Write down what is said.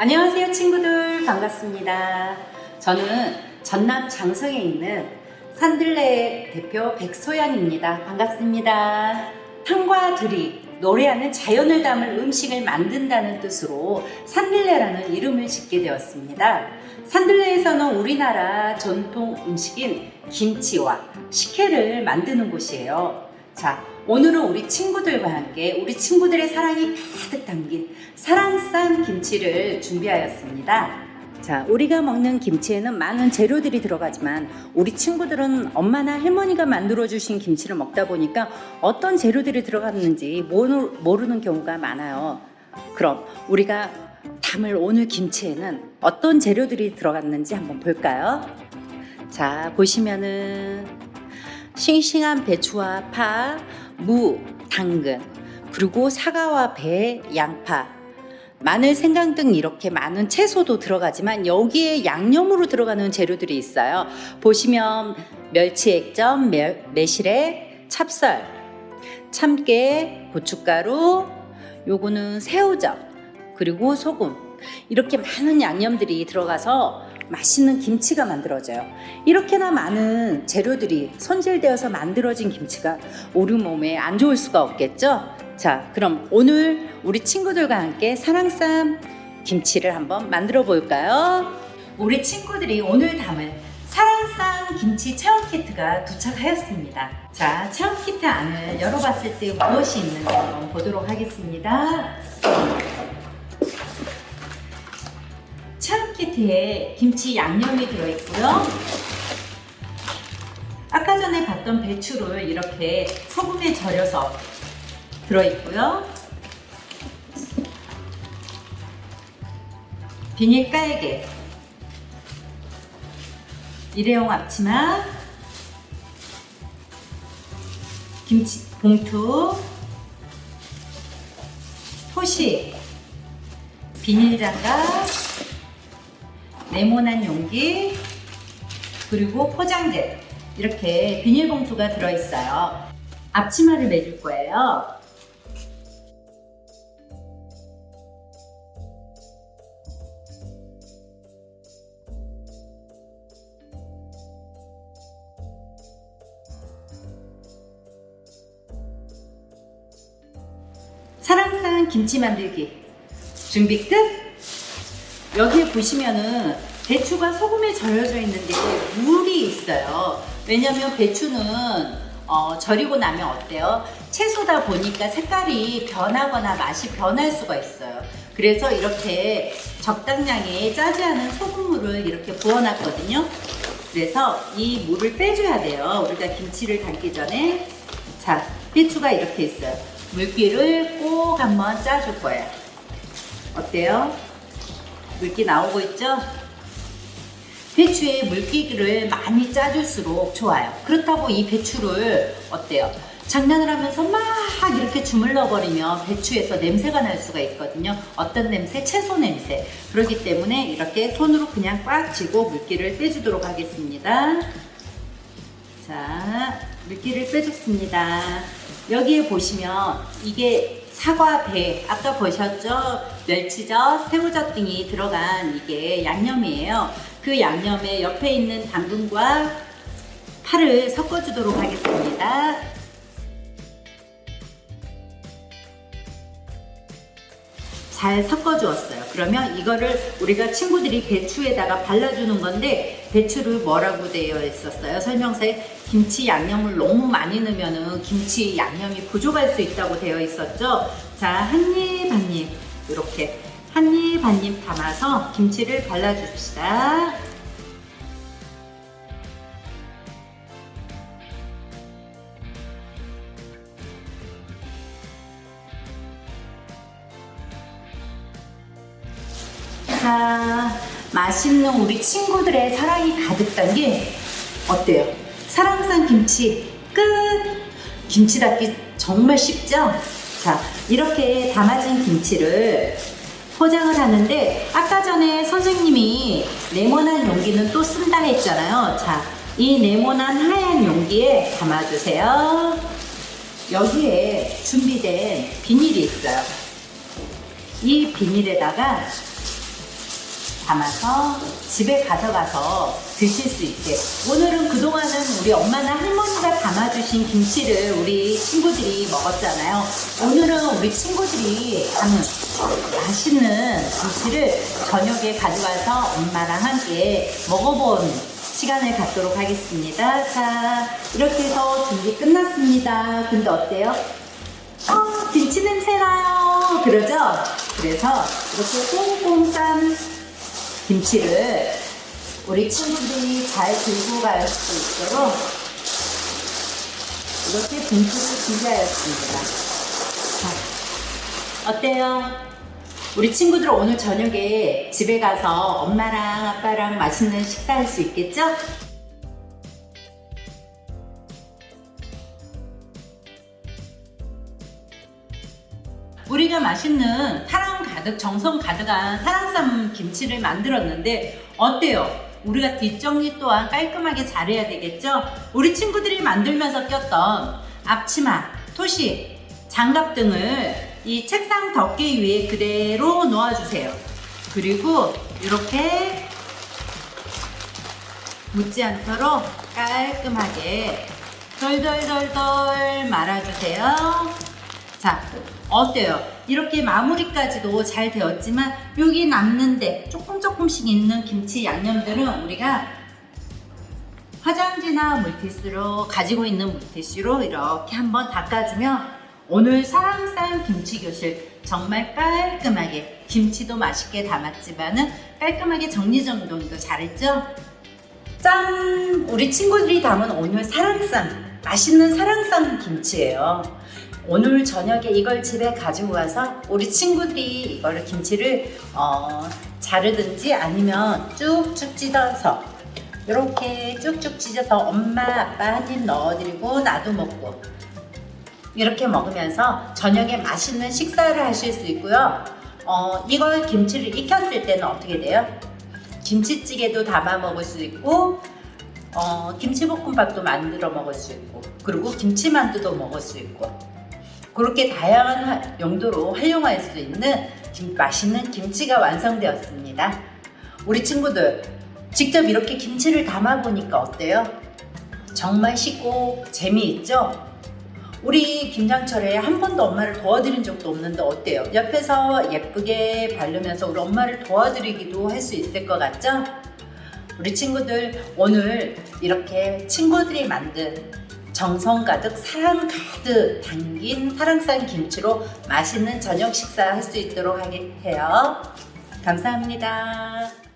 안녕하세요 친구들 반갑습니다. 저는 전남 장성에 있는 산들레 대표 백소연입니다. 반갑습니다. 산과 들이 노래하는 자연을 담을 음식을 만든다는 뜻으로 산들레라는 이름을 짓게 되었습니다. 산들레에서는 우리나라 전통 음식인 김치와 식혜를 만드는 곳이에요. 자, 오늘은 우리 친구들과 함께 우리 친구들의 사랑이 가득 담긴 사랑산 김치를 준비하였습니다. 자, 우리가 먹는 김치에는 많은 재료들이 들어가지만 우리 친구들은 엄마나 할머니가 만들어 주신 김치를 먹다 보니까 어떤 재료들이 들어갔는지 모르- 모르는 경우가 많아요. 그럼 우리가 담을 오늘 김치에는 어떤 재료들이 들어갔는지 한번 볼까요? 자, 보시면은 싱싱한 배추와 파, 무, 당근, 그리고 사과와 배, 양파, 마늘, 생강 등 이렇게 많은 채소도 들어가지만 여기에 양념으로 들어가는 재료들이 있어요. 보시면 멸치 액젓, 멸- 매실액, 찹쌀, 참깨, 고춧가루, 요거는 새우젓, 그리고 소금. 이렇게 많은 양념들이 들어가서 맛있는 김치가 만들어져요. 이렇게나 많은 재료들이 손질되어서 만들어진 김치가 우리 몸에 안 좋을 수가 없겠죠? 자, 그럼 오늘 우리 친구들과 함께 사랑쌈 김치를 한번 만들어 볼까요? 우리 친구들이 오늘 담을 사랑쌈 김치 체험 키트가 도착하였습니다. 자, 체험 키트 안을 열어봤을 때 무엇이 있는지 한번 보도록 하겠습니다. 체험 키트에 김치 양념이 들어있고요. 아까 전에 봤던 배추를 이렇게 소금에 절여서 들어있고요. 비닐 깔개, 일회용 앞치마, 김치 봉투, 토시, 비닐 장갑, 네모난 용기, 그리고 포장재 이렇게 비닐봉투가 들어있어요. 앞치마를 매줄 거예요. 사랑산 김치 만들기 준비 끝! 여기에 보시면은 배추가 소금에 절여져 있는데 물이 있어요. 왜냐면 배추는 어, 절이고 나면 어때요? 채소다 보니까 색깔이 변하거나 맛이 변할 수가 있어요. 그래서 이렇게 적당량의 짜지 않은 소금물을 이렇게 부어놨거든요. 그래서 이 물을 빼줘야 돼요. 우리가 김치를 담기 전에. 자, 배추가 이렇게 있어요. 물기를 꼭 한번 짜줄 거예요. 어때요? 물기 나오고 있죠? 배추에 물기를 많이 짜줄수록 좋아요. 그렇다고 이 배추를 어때요? 장난을 하면서 막 이렇게 주물러 버리면 배추에서 냄새가 날 수가 있거든요. 어떤 냄새? 채소 냄새. 그렇기 때문에 이렇게 손으로 그냥 꽉 쥐고 물기를 빼주도록 하겠습니다. 자, 물기를 빼줬습니다. 여기에 보시면 이게 사과, 배, 아까 보셨죠? 멸치젓, 새우젓 등이 들어간 이게 양념이에요. 그 양념에 옆에 있는 당근과 파를 섞어주도록 하겠습니다. 잘 섞어주었어요. 그러면 이거를 우리가 친구들이 배추에다가 발라주는 건데 배추를 뭐라고 되어 있었어요? 설명서에 김치 양념을 너무 많이 넣으면은 김치 양념이 부족할 수 있다고 되어 있었죠. 자, 한 입 한 입 이렇게 한 입 한 입 담아서 김치를 발라줍시다. 자, 맛있는 우리 친구들의 사랑이 가득 담긴 어때요? 사랑산 김치 끝! 김치 담기 정말 쉽죠? 자, 이렇게 담아진 김치를 포장을 하는데 아까 전에 선생님이 네모난 용기는 또 쓴다 했잖아요. 자, 이 네모난 하얀 용기에 담아주세요. 여기에 준비된 비닐이 있어요. 이 비닐에다가 담아서 집에 가져가서 드실 수 있게. 오늘은 그동안은 우리 엄마나 할머니가 담아주신 김치를 우리 친구들이 먹었잖아요. 오늘은 우리 친구들이 담은 맛있는 김치를 저녁에 가져가서 엄마랑 함께 먹어본 시간을 갖도록 하겠습니다. 자, 이렇게 해서 준비 끝났습니다. 근데 어때요? 어, 김치 냄새 나요. 그러죠? 그래서 이렇게 꽁꽁 싼 김치를 우리 친구들이 잘 들고 갈 수 있도록 이렇게 김치를 준비하였습니다. 자, 어때요? 우리 친구들 오늘 저녁에 집에 가서 엄마랑 아빠랑 맛있는 식사할 수 있겠죠? 우리가 맛있는 사랑 가득 정성 가득한 사랑쌈 김치를 만들었는데 어때요? 우리가 뒷정리 또한 깔끔하게 잘해야 되겠죠? 우리 친구들이 만들면서 꼈던 앞치마, 토시, 장갑 등을 이 책상 덮개 위에 그대로 놓아주세요. 그리고 이렇게 묻지 않도록 깔끔하게 덜덜덜덜 말아주세요. 자, 어때요? 이렇게 마무리까지도 잘 되었지만 여기 남는데 조금 조금씩 있는 김치 양념들은 우리가 화장지나 물티슈로 가지고 있는 물티슈로 이렇게 한번 닦아주면 오늘 사랑쌈 김치 교실 정말 깔끔하게 김치도 맛있게 담았지만은 깔끔하게 정리정돈도 잘했죠? 짠! 우리 친구들이 담은 오늘 사랑쌈 맛있는 사랑쌈 김치예요. 오늘 저녁에 이걸 집에 가지고 가서 우리 친구들이 이거를 김치를 어, 자르든지 아니면 쭉쭉 찢어서 이렇게 쭉쭉 찢어서 엄마 아빠 한 입 넣어드리고 나도 먹고 이렇게 먹으면서 저녁에 맛있는 식사를 하실 수 있고요. 어, 이걸 김치를 익혔을 때는 어떻게 돼요? 김치찌개도 담아 먹을 수 있고 어, 김치볶음밥도 만들어 먹을 수 있고 그리고 김치만두도 먹을 수 있고 그렇게 다양한 하- 용도로 활용할 수 있는 김- 맛있는 김치가 완성되었습니다. 우리 친구들 직접 이렇게 김치를 담아 보니까 어때요? 정말 쉽고 재미있죠? 우리 김장철에 한 번도 엄마를 도와드린 적도 없는데 어때요? 옆에서 예쁘게 바르면서 우리 엄마를 도와드리기도 할 수 있을 것 같죠? 우리 친구들 오늘 이렇게 친구들이 만든 정성 가득 사랑 가득 담긴 사랑산 김치로 맛있는 저녁 식사 할 수 있도록 하게 해요. 감사합니다.